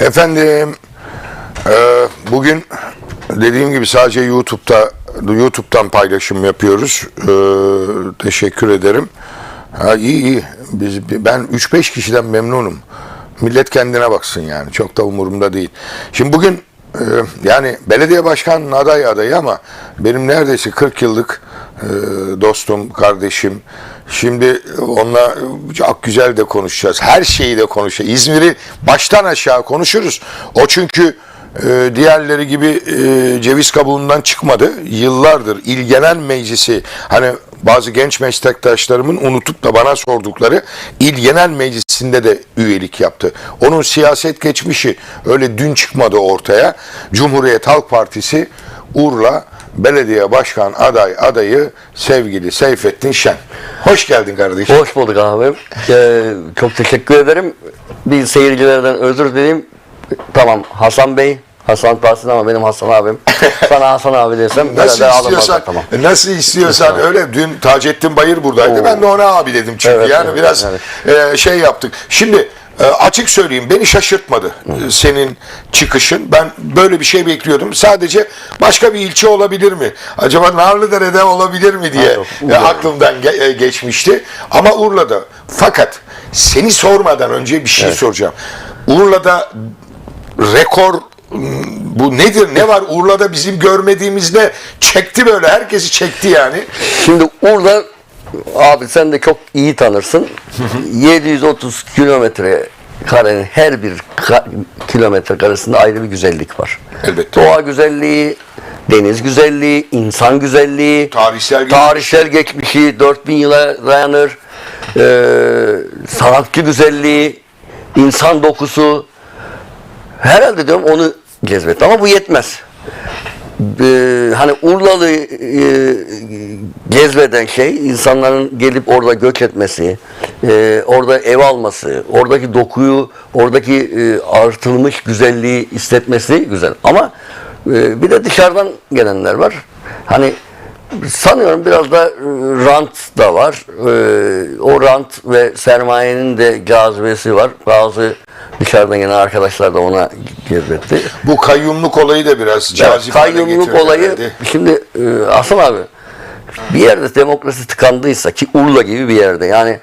Efendim e, bugün dediğim gibi sadece YouTube'da YouTube'dan paylaşım yapıyoruz. E, teşekkür ederim. Ha, iyi iyi. Biz, ben 3-5 kişiden memnunum. Millet kendine baksın yani. Çok da umurumda değil. Şimdi bugün e, yani belediye başkanının aday adayı ama benim neredeyse 40 yıllık dostum, kardeşim. Şimdi onunla çok güzel de konuşacağız. Her şeyi de konuşacağız. İzmir'i baştan aşağı konuşuruz. O çünkü e, diğerleri gibi e, ceviz kabuğundan çıkmadı. Yıllardır İl Genel Meclisi hani bazı genç meslektaşlarımın unutup da bana sordukları İl Genel Meclisi'nde de üyelik yaptı. Onun siyaset geçmişi öyle dün çıkmadı ortaya. Cumhuriyet Halk Partisi Urla Belediye Başkan aday adayı sevgili Seyfettin Şen. Hoş geldin kardeşim. Hoş bulduk abim. Ee, çok teşekkür ederim. Bir seyircilerden özür dileyim. Tamam Hasan Bey, Hasan Tahsin ama benim Hasan abim. Sana Hasan abi desem Nasıl istiyorsan, tamam. nasıl istiyorsan öyle. Dün Taceddin Bayır buradaydı. Oo. Ben de ona abi dedim çünkü. Evet, yani evet, biraz e, şey yaptık. Şimdi e, açık söyleyeyim beni şaşırtmadı e, senin çıkışın. Ben böyle bir şey bekliyordum. Sadece başka bir ilçe olabilir mi? Acaba Narlıdere'de olabilir mi diye yok, e, Urla. aklımdan ge- e, geçmişti. Ama Urla'da. Fakat seni sormadan önce bir şey soracağım. Urla'da rekor m, bu nedir? Ne var Urla'da bizim görmediğimiz ne? Çekti böyle. Herkesi çekti yani. Şimdi orada abi sen de çok iyi tanırsın. 730 kilometre karenin her bir ka- kilometre karesinde ayrı bir güzellik var. Elbette. Doğa güzelliği, deniz güzelliği, insan güzelliği, Tarihsel tarihsel geçmişi 4000 yıla dayanır. Ee, sanatçı güzelliği, insan dokusu. Herhalde diyorum onu cezbetti ama bu yetmez. Ee, hani Urlalı e, cezbeden şey insanların gelip orada göç etmesi, e, orada ev alması, oradaki dokuyu, oradaki e, artılmış güzelliği hissetmesi güzel. Ama e, bir de dışarıdan gelenler var. Hani sanıyorum biraz da e, rant da var. E, o rant ve sermayenin de cazibesi var. Bazı dışarıdan gelen arkadaşlar da ona cezbetti. Bu kayyumluk olayı da biraz cazip Kayyumluk olayı herhalde. şimdi e, Asım abi bir yerde demokrasi tıkandıysa ki Urla gibi bir yerde yani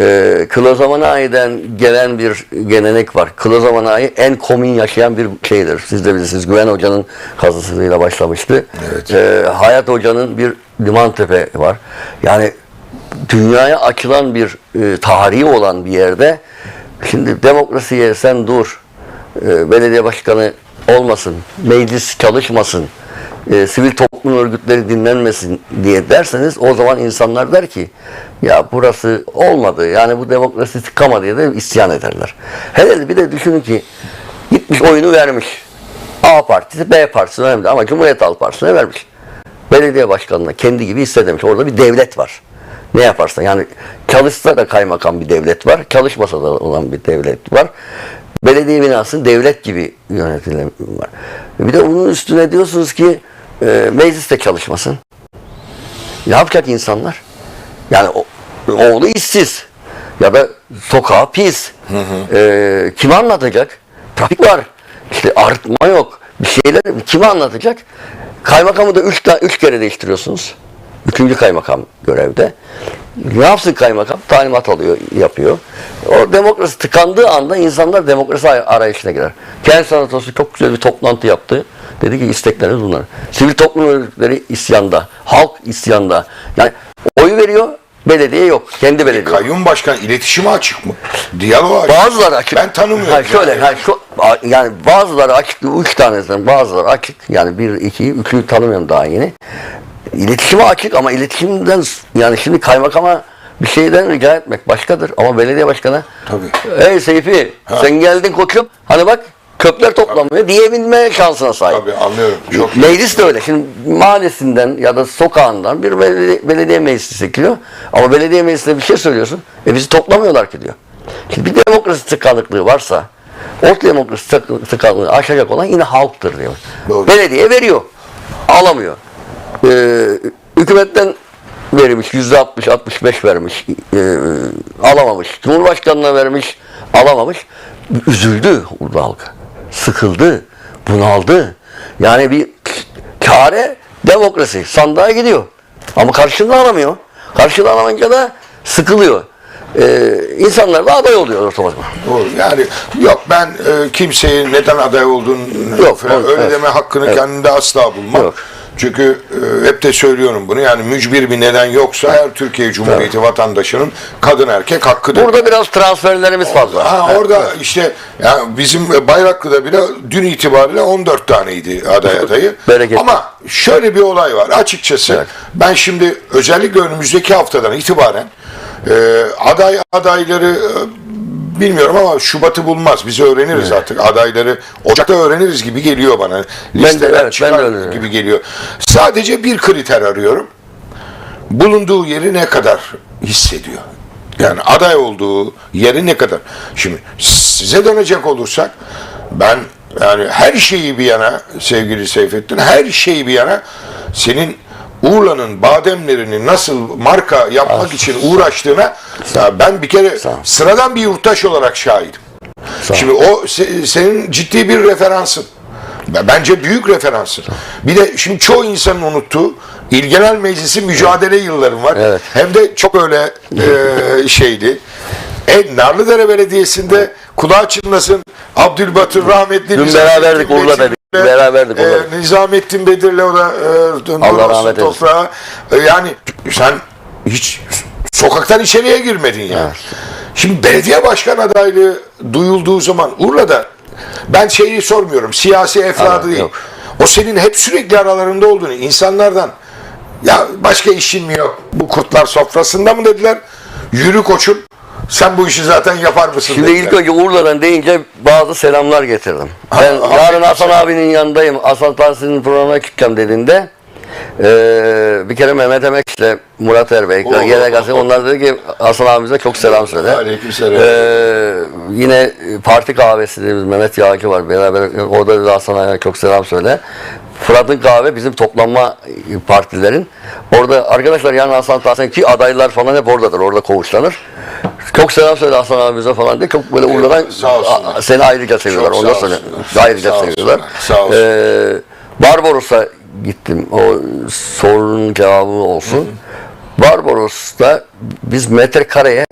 e, Klozamanay'den gelen bir gelenek var. Klozamanay en komün yaşayan bir şeydir. Siz de bilirsiniz. Güven Hoca'nın kazısıyla başlamıştı. Evet. E, Hayat Hoca'nın bir Limantepe var. Yani dünyaya açılan bir e, tarihi olan bir yerde şimdi demokrasiye sen dur e, belediye başkanı olmasın, meclis çalışmasın, e, sivil toplum örgütleri dinlenmesin diye derseniz o zaman insanlar der ki ya burası olmadı yani bu demokrasi tıkama diye de isyan ederler. Hele bir de düşünün ki gitmiş oyunu vermiş. A partisi B partisi önemli ama Cumhuriyet Halk Partisi'ne vermiş belediye başkanına kendi gibi hissedemiş. Orada bir devlet var. Ne yaparsa yani çalışsa da kaymakam bir devlet var. Çalışmasa da olan bir devlet var. Belediye binası devlet gibi yönetilen var. Bir de bunun üstüne diyorsunuz ki e, mecliste çalışmasın. Ne yapacak insanlar? Yani o, oğlu işsiz ya da sokağa pis. E, kime anlatacak? Trafik var. İşte arıtma yok. Bir şeyler kime anlatacak? Kaymakamı da üç, üç kere değiştiriyorsunuz. Üçüncü kaymakam görevde. Ne yapsın kaymakam? Talimat alıyor, yapıyor. O demokrasi tıkandığı anda insanlar demokrasi ay- arayışına girer. Kent Senatosu çok güzel bir toplantı yaptı. Dedi ki istekleriniz bunlar. Sivil toplum örgütleri isyanda. Halk isyanda. Yani oyu veriyor, belediye yok. Kendi belediye. yok. Kayyum başkan iletişime açık mı? Diyaloğa açık. Bazıları açık. Ben tanımıyorum. Ha, şöyle, yani. ha, şu, yani bazıları açık, üç tanesinden bazıları açık. Yani bir, iki, üçü tanımıyorum daha yeni. İletişime açık ama iletişimden yani şimdi kaymakama bir şeyden rica etmek başkadır. Ama belediye başkanı Tabii. Ey Seyfi sen geldin koçum. Hani bak kökler toplanmıyor diyebilme şansına sahip. Tabii anlıyorum. Çok Meclis de öyle. Şimdi mahallesinden ya da sokağından bir belediye, belediye meclisi çekiliyor. Ama belediye meclisinde bir şey söylüyorsun. E bizi toplamıyorlar ki diyor. Şimdi bir demokrasi tıkanıklığı varsa o demokrasi tık- tıkanıklığı aşacak olan yine halktır diyor. Doğru. Belediye veriyor. Alamıyor. Ee, hükümetten vermiş. Yüzde 60 65 vermiş. Ee, alamamış. Cumhurbaşkanına vermiş. Alamamış. Üzüldü burada halk. Sıkıldı, bunaldı. Yani bir kare demokrasi sandığa gidiyor. Ama karşılığını alamıyor. Karşılığını alamayınca da sıkılıyor. Ee, insanlar da aday oluyor otomatikman. Doğru. Yani yok ben e, kimseyi neden aday olduğunu Yok, falan öyle evet. deme hakkını Evet. kendimde asla bulmam. Yok. Çünkü e, hep de söylüyorum bunu. Yani mücbir bir neden yoksa her Türkiye Cumhuriyeti vatandaşının kadın erkek hakkıdır. Burada biraz transferlerimiz fazla. Ha, Evet. orada işte yani bizim Bayraklı'da bile dün itibariyle 14 taneydi aday adayı. Ama şöyle bir olay var. Açıkçası Evet. ben şimdi özellikle önümüzdeki haftadan itibaren e, aday adayları e, bilmiyorum ama Şubat'ı bulmaz. Biz öğreniriz artık. Adayları Ocak'ta öğreniriz gibi geliyor bana. Listeler evet, ben de çıkar öyle. gibi geliyor. Sadece bir kriter arıyorum. Bulunduğu yeri ne kadar hissediyor? Yani aday olduğu yeri ne kadar? Şimdi size dönecek olursak ben yani her şeyi bir yana sevgili Seyfettin her şeyi bir yana senin Urla'nın bademlerini nasıl marka yapmak için uğraştığına ya ben bir kere sıradan bir yurttaş olarak şahidim. Şimdi o se- senin ciddi bir referansın. Bence büyük referansın. Bir de şimdi çoğu insanın unuttuğu İl Genel Meclisi mücadele yıllarım var. Evet. Hem de çok öyle e, şeydi. E, Narlıdere Belediyesi'nde kulağı çınlasın Abdülbatır rahmetli Dün beraberdik, Urla'da beraberdik e, Urla'da. Nizamettin Bedir'le o da e, Allah rahmet eylesin. toprağa. E, yani sen hiç sokaktan içeriye girmedin ya. Şimdi belediye başkan adaylığı duyulduğu zaman Urla'da ben şeyi sormuyorum. Siyasi efradı Evet, değil. yok. O senin hep sürekli aralarında olduğunu insanlardan ya başka işin mi yok? Bu kurtlar sofrasında mı dediler? Yürü koçum. Sen bu işi zaten yapar mısın Şimdi dediler. ilk önce Urla'dan deyince bazı selamlar getirdim. Ben Ha, yarın ha, Hasan selam. abinin yanındayım. Hasan Tahsin'in programına çıkacağım dediğinde eee, bir kere Mehmet Emek'le Murat Erbey, Hasan oo. onlar dedi ki Hasan abimize çok selam söyle. Aleykümselam. Eee, yine parti kahvesi dediğimiz Mehmet Yağcı var. Beraber orada dedi Hasan abime çok selam söyle. Fırat'ın kahve bizim toplanma partilerin. Orada arkadaşlar yani Hasan Tahsin ki adaylar falan hep oradadır. Orada kovuşlanır. Çok selam söyle Hasan abimize falan diye çok böyle olsunlar. a- seni ayrıca seviyorlar. Çok Ondan sonra ayrıca Sağ seviyorlar. Sağ. Ee, Barbaros'a gittim. O sorunun cevabı olsun. Barbaros'ta biz metrekareye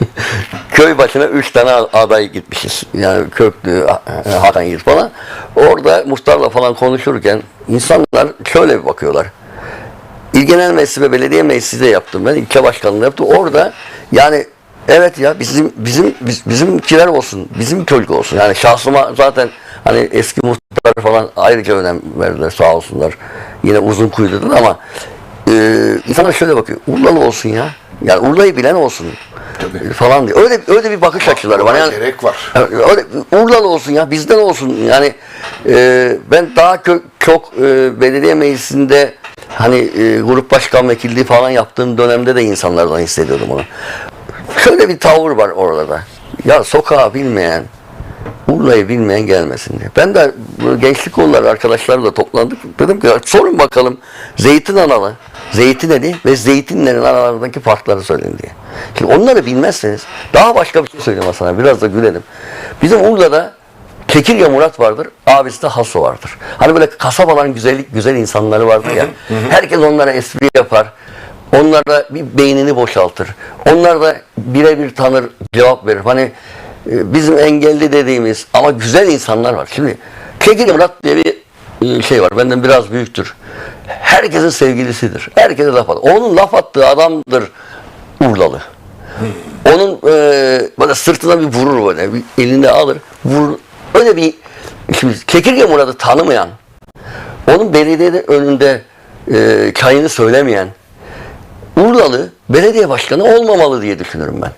köy başına üç tane aday gitmişiz. Yani Köklü, Hakan Yiğit falan. Orada muhtarla falan konuşurken insanlar şöyle bir bakıyorlar. İl Genel Meclisi ve Belediye Meclisi de yaptım ben. ilçe başkanlığı yaptım. Orada yani evet ya bizim bizim biz, bizimkiler olsun. Bizim çocuk olsun. Yani şahsıma zaten hani eski muhtarlar falan ayrıca önem verdiler sağ olsunlar. Yine uzun kuyudadır ama e, insanlar şöyle bakıyor. Urlalı olsun ya. Yani Urla'yı bilen olsun. Falan diye. Öyle öyle bir bakış açıları var. Yani, gerek var. Öyle, Urlalı olsun ya bizden olsun yani e, ben daha kö- çok e, belediye meclisinde hani e, grup başkan vekilliği falan yaptığım dönemde de insanlardan hissediyordum onu. Şöyle bir tavır var orada. Ya sokağı bilmeyen, Urla'yı bilmeyen gelmesin diye. Ben de gençlik kolları arkadaşlarla toplandık. Dedim ki sorun bakalım zeytin analı, zeytin eli ve zeytinlerin aralarındaki farkları söyleyin diye. Şimdi onları bilmezseniz daha başka bir şey söyleyeyim sana biraz da gülelim. Bizim Urla'da Kekirge Murat vardır, abisi de Haso vardır. Hani böyle kasabaların güzellik güzel insanları vardır ya. Herkes onlara espri yapar. Onlar da bir beynini boşaltır. Onlar da birebir tanır, cevap verir. Hani e, bizim engelli dediğimiz ama güzel insanlar var. Şimdi Kekirge Murat diye bir e, şey var. Benden biraz büyüktür. Herkesin sevgilisidir. Herkese laf atır. Onun laf attığı adamdır Urlalı. Onun e, böyle sırtına bir vurur böyle. Bir elinde alır. Vurur. Öyle bir şimdi Kekirge Murat'ı tanımayan onun belediyenin önünde e, çayını söylemeyen Urlalı belediye başkanı olmamalı diye düşünürüm ben.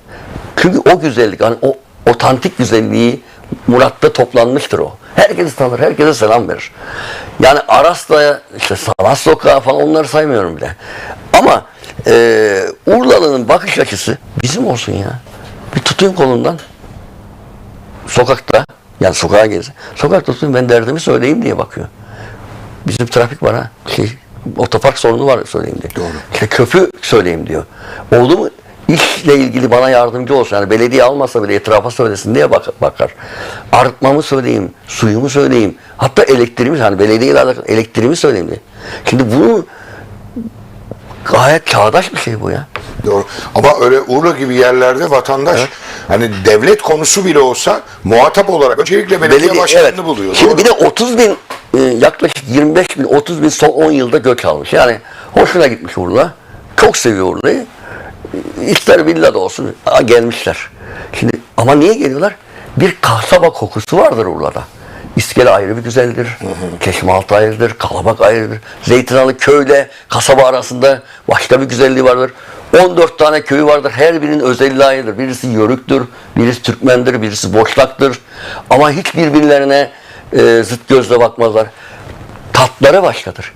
Çünkü o güzellik, hani o otantik güzelliği Murat'ta toplanmıştır o. Herkesi tanır, herkese selam verir. Yani Aras'ta, işte Sanat Sokağı falan onları saymıyorum bile. Ama e, Urlalı'nın bakış açısı bizim olsun ya. Bir tutayım kolundan. Sokakta, yani sokağa gelirse. Sokakta tutayım ben derdimi söyleyeyim diye bakıyor. Bizim trafik var ha. Şey, otopark sorunu var söyleyeyim diyor. Doğru. İşte köprü söyleyeyim diyor. Oldu mu işle ilgili bana yardımcı olsun. Yani belediye almasa bile etrafa söylesin diye bak- bakar. Arıtmamı söyleyeyim, suyumu söyleyeyim. Hatta elektriğimi, hani belediyeyle alakalı elektriğimi söyleyeyim diye. Şimdi bu gayet çağdaş bir şey bu ya. Doğru. Ama öyle Urla gibi yerlerde vatandaş hani devlet konusu bile olsa muhatap olarak öncelikle belediye, başkanını buluyor. Şimdi Doğru. bir de 30 bin e, yaklaşık 25 bin 30 bin son 10 yılda göç almış. Yani hoşuna gitmiş Urla. Çok seviyor Urla'yı. E, İster villa da olsun aa, gelmişler. Şimdi ama niye geliyorlar? Bir kasaba kokusu vardır Urla'da. İskele ayrı bir güzeldir. Keşmealtı ayrıdır. Kalabak ayrıdır. Zeytinalı köyle kasaba arasında başka bir güzelliği vardır. 14 tane köyü vardır. Her birinin özelliği ayrıdır. Birisi Yörüktür, birisi Türkmendir, birisi Boşnaktır. Ama hiç birbirlerine e, zıt gözle bakmazlar. Tatları başkadır.